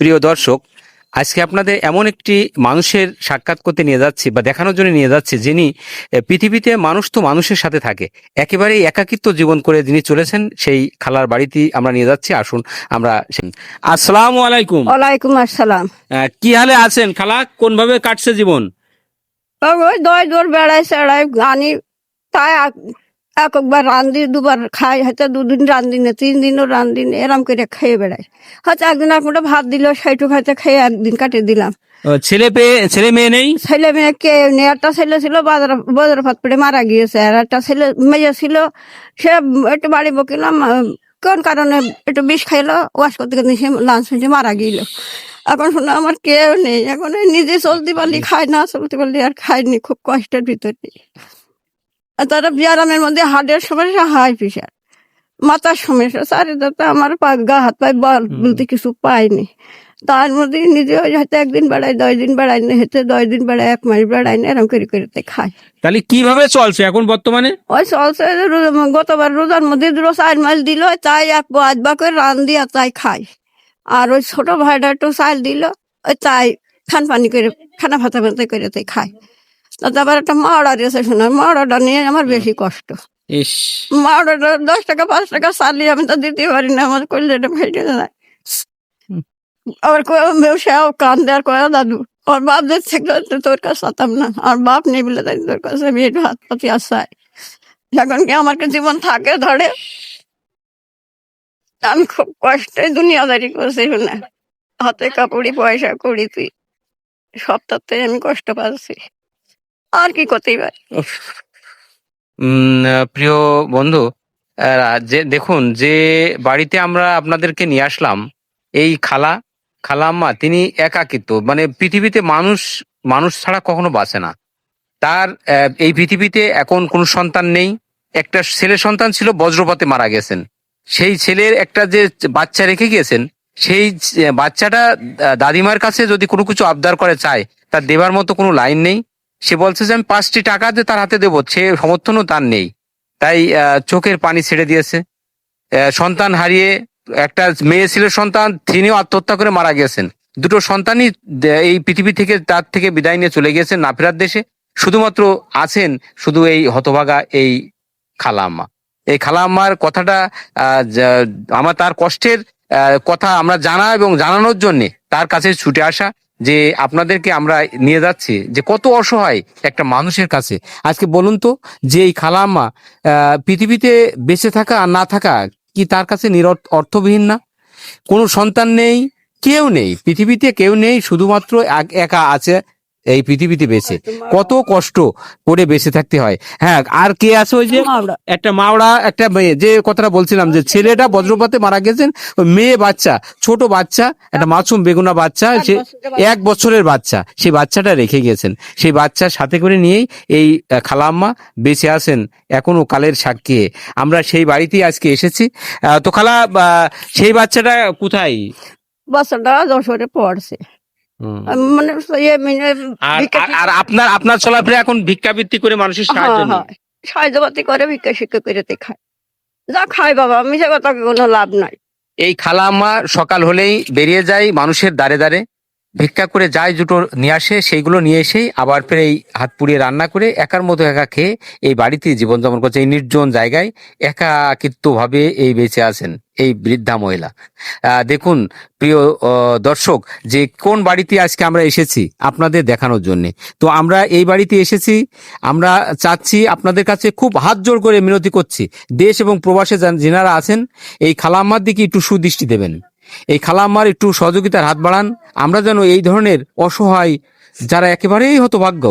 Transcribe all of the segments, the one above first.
প্রিয় দর্শক আজকে আপনাদের এমন একটি মানুষের সাক্ষাৎ করতে নিয়ে যাচ্ছি বা দেখানোর জন্য নিয়ে যাচ্ছি যিনি পৃথিবীতে মানুষ তো মানুষের সাথে থাকে। একেবারেই একাকিত্ব জীবন করে যিনি চলেছেন সেই খালার বাড়িতেই আমরা নিয়ে যাচ্ছি। আসুন আমরা আসসালামু আলাইকুম। ওয়ালাইকুম আসসালাম। কি হালে আছেন খালা? কোন ভাবে কাটছে জীবন? ওই দই দূর বেড়াই সেড়াই আনি তাই একবার রান্ধি দুবার খাই হয়তো দুদিন রান্ধি না তিন দিনও রান্ধি না এরম করে খেয়ে বেড়াই। হয়তো একদিন এক মুঠো ভাত দিল সেইটুকু হয়তো খেয়ে একদিন কাটিয়ে দিলাম। ছেলে পেয়ে ছেলে মেয়ে নেই? ছেলে মেয়ে কে নেই? একটা ছেলে ছিল বাজার বাজার ফাত পড়ে মারা গিয়েছে আর একটা ছেলে মেয়ে ছিল সে একটু বাড়ি বকিলাম কোন কারণে একটু বিষ খাইলো ওয়াশ করতে করতে সে লাঞ্চ হয়েছে মারা গিয়েছিল এখন শুনে আমার কেউ নেই এখন নিজে চলতে পারলি খাই না চলতে পারলি আর খাইনি খুব কষ্টের ভিতরে তারা বিয়ারামের মধ্যে হার্টের সমস্যা হাই প্রেশার মাথার সমস্যা চারিদিকে আমার পা গা হাত পায়ে বল বলতে কিছু পাইনি। তার মধ্যে নিজে হয়তো একদিন বেড়াই দশ দিন বেড়াই না হেঁটে দশ দিন বেড়াই এক মাস বেড়াই না এরকম করে করে খাই তাহলে কীভাবে চলছে এখন বর্তমানে? ওই চলছে গতবার রোজার মধ্যে দুটো চার মাস দিল তাই এক আধ বা করে রান দিয়া তাই খাই আর ওই ছোট ভাইটা একটু চাল দিল ওই তাই খান পানি করে খানা ভাতা ভাতা করে তাই খাই আবার একটা মাওড়া রয়েছে শোনা মাওড়াটা নিয়ে আমার বেশি কষ্ট। ইস। মাওড়াটা দশ টাকা পাঁচ টাকা চালি আমি তো দিতে পারি না আমার এটা ফেটে যায়। আবার সেও কান্দে আর কয়ে দাদু ওর বাপ যে তোর কাছে আতাম না আর বাপ নেই বলে তাই তোর কাছে আমি একটু হাত পাতি আসাই এখন কি আমার জীবন থাকে ধরে? আমি খুব কষ্টে দুনিয়াদারি করছি শুনে হাতে কাপড়ি পয়সা করি তুই। সপ্তাহতে আমি কষ্ট পাচ্ছি। আর কি করতেই পারি। প্রিয় বন্ধু যে, দেখুন, যে বাড়িতে আমরা আপনাদেরকে নিয়ে আসলাম, এই খালা খালা আম্মা, তিনি একাকিত্ব। মানে পৃথিবীতে মানুষ মানুষ ছাড়া কখনো বাঁচে না। তার এই পৃথিবীতে এখন কোনো সন্তান নেই। একটা ছেলে সন্তান ছিল, বজ্রপাতে মারা গেছেন। সেই ছেলের একটা যে বাচ্চা রেখে গিয়েছেন, সেই বাচ্চাটা দাদিমার কাছে যদি কোনো কিছু আবদার করে চায়, তার দেবার মতো কোনো লাইন নেই। সে বলছে যে, আমি পাঁচটি টাকা দিয়ে তার হাতে দেবো, সে সমর্থনও তার নেই। তাই চোখের পানি ছেড়ে দিয়েছে। সন্তান হারিয়ে একটা মেয়ে ছেলের সন্তান, তিনিও আত্মহত্যা করে মারা গেছেন। দুটো সন্তানই এই পৃথিবী থেকে তার থেকে বিদায় নিয়ে চলে গিয়েছেন না ফেরার দেশে। শুধুমাত্র আছেন শুধু এই হতভাগা এই খালা আম্মা এই খালা আম্মার কথাটা আমার তার কষ্টের কথা আমরা জানা এবং জানানোর জন্য তার কাছে ছুটে আসা যে আপনাদেরকে আমরা নিয়ে যাচ্ছি যে কত অসহায় একটা মানুষের কাছে। আজকে বলুন তো যে এই খালা আম্মা আহ, পৃথিবীতে বেঁচে থাকা আর না থাকা কি তার কাছে নির অর্থবিহীন না? কোনো সন্তান নেই কেউ নেই পৃথিবীতে কেউ নেই শুধুমাত্র একা আছে এই পৃথিবীতে বেঁচে। কত কষ্ট করে বেঁচে থাকতে হয়। হ্যাঁ আর কে আছে ওই যে। একটা মাওড়া একটা মেয়ে যে কথাটা বলছিলাম যে ছেলেটা বজ্রপাতে মারা গেছেন মেয়ে বাচ্চা ছোট বাচ্চা একটা মাসুম বেগুনা বাচ্চা সে এক বছরের বাচ্চা সেই বাচ্চাটা রেখে গেছেন। সেই বাচ্চা সাথে করে নিয়েই এই খালাম্মা বেঁচে আছেন এখনও কালের সাক্ষী আমরা সেই বাড়িতেই আজকে এসেছি। তো খালা সেই বাচ্চাটা কোথায়? বাচ্চাটা যশোরে পড়ছে। মানে ইয়ে মানে আর ভিক্ষা আর- আর আপনার আপনার চলাফেরা এখন ভিক্ষাবৃত্তি করে মানুষের সাহায্য সাহায্য। হ্যাঁ। সাহায্যপাতি করে ভিক্ষা শিক্ষা করে খায় যা খায় বাবা আমি সে কথা কোনো লাভ নাই এই খালা আম্মা সকাল হলেই বেরিয়ে যায় মানুষের দ্বারে দ্বারে ভিক্ষা করে যায় দুটো নিয়ে আসে, সেইগুলো নিয়ে এসেই আবার ফের এই হাত পুড়িয়ে রান্না করে একার মতো একা খেয়ে এই বাড়িতে জীবনযাপন করছে। এই নির্জন জায়গায় একাকিত্ব ভাবে এই বেঁচে আছেন এই বৃদ্ধা মহিলা। দেখুন, প্রিয় দর্শক, যে কোন বাড়িতে আজকে আমরা এসেছি আপনাদের দেখানোর জন্য। তো আমরা এই বাড়িতে এসেছি, আমরা চাচ্ছি আপনাদের কাছে খুব হাত জোর করে মিনতি করছি। দেশ এবং প্রবাসে যেনারা আছেন, এই খালাম্মার দিকে একটু সুদৃষ্টি দেবেন। এই খালাম্মার একটু সহযোগিতার হাত বাড়ান। আমরা যেন এই ধরনের অসহায়, যারা একেবারেই হতভাগ্য,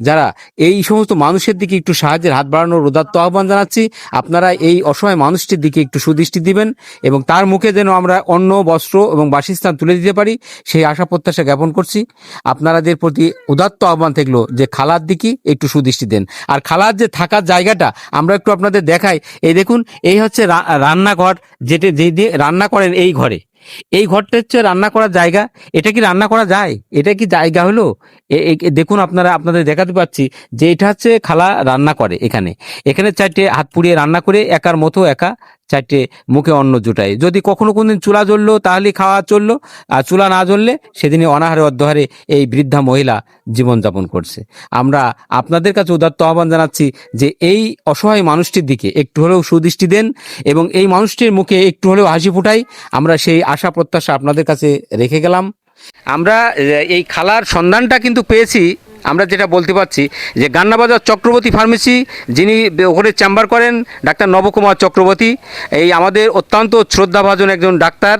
যারা এই সমস্ত মানুষের দিকে একটু সাহায্যের হাত বাড়ানোর উদাত্ত আহ্বান জানাচ্ছি, আপনারা এই অসহায় মানুষটির দিকে একটু সুদৃষ্টি দিবেন এবং তার মুখে যেন আমরা অন্ন, বস্ত্র এবং বাসস্থান তুলে দিতে পারি, সেই আশা প্রত্যাশা জ্ঞাপন করছি। আপনাদের প্রতি উদাত্ত আহ্বান থাকল যে খালার দিকে একটু সুদৃষ্টি দেন। আর খালার যে থাকার জায়গাটা, আমরা একটু আপনাদের দেখাই। এই দেখুন, এই হচ্ছে রান্নাঘর, যেটা যে দিয়ে রান্না করেন এই ঘরে। এই ঘরটা হচ্ছে রান্না করার জায়গা। এটা কি রান্না করা যায়? এটা কি জায়গা হলো? দেখুন আপনারা, আপনাদের দেখাতে পাচ্ছি যে এটা হচ্ছে খালা রান্না করে এখানে। এখানে চারটে হাত পুড়িয়ে রান্না করে, একার মতো একা। চারটে মুখে অন্ন জুটাই যদি কখনো কোনদিন চুলা জ্বললো তাহলে খাওয়া চলল। আর চুলা না জ্বললে সেদিনই অনাহারে অধ্যহারে এই বৃদ্ধা মহিলা জীবনযাপন করছে। আমরা আপনাদের কাছে উদাত্ত আহ্বান জানাচ্ছি যে এই অসহায় মানুষটির দিকে একটু হলেও সুদৃষ্টি দেন এবং এই মানুষটির মুখে একটু হলেও হাসি ফুটাই। আমরা সেই আশা প্রত্যাশা আপনাদের কাছে রেখে গেলাম। আমরা এই খালার সন্ধানটা কিন্তু পেয়েছি আমরা যেটা বলতে পারছি যে গান্নাবাজার চক্রবর্তী ফার্মেসি যিনি ওখানে চেম্বার করেন, ডাক্তার নবকুমার চক্রবর্তী, এই আমাদের অত্যন্ত শ্রদ্ধাভাজন একজন ডাক্তার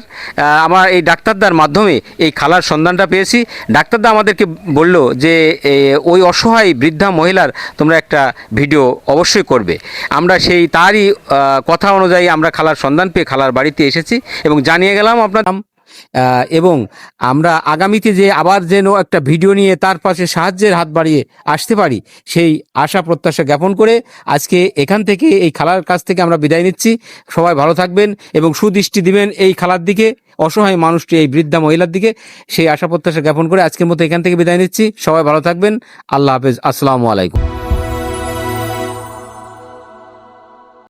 আমার এই ডাক্তারদার মাধ্যমে এই খালার সন্ধানটা পেয়েছি। ডাক্তারদা আমাদেরকে বলল যে ওই অসহায় বৃদ্ধা মহিলার তোমরা একটা ভিডিও অবশ্যই করবে। আমরা সেই তারই কথা অনুযায়ী আমরা খালার সন্ধান পেয়ে খালার বাড়িতে এসেছি এবং জানিয়ে গেলাম আপনার এবং আমরা আগামীতে যে আবার যেন একটা ভিডিও নিয়ে তার পাশে সাহায্যের হাত বাড়িয়ে আসতে পারি, সেই আশা প্রত্যাশা জ্ঞাপন করে আজকে এখান থেকে এই খালার কাছ থেকে আমরা বিদায় নিচ্ছি। সবাই ভালো থাকবেন এবং সুদৃষ্টি দিবেন এই খালার দিকে, অসহায় মানুষটি এই বৃদ্ধা মহিলার দিকে, সেই আশা প্রত্যাশা জ্ঞাপন করে আজকের মতো এখান থেকে বিদায় নিচ্ছি। সবাই ভালো থাকবেন। আল্লাহ হাফেজ। আসসালামু আলাইকুম।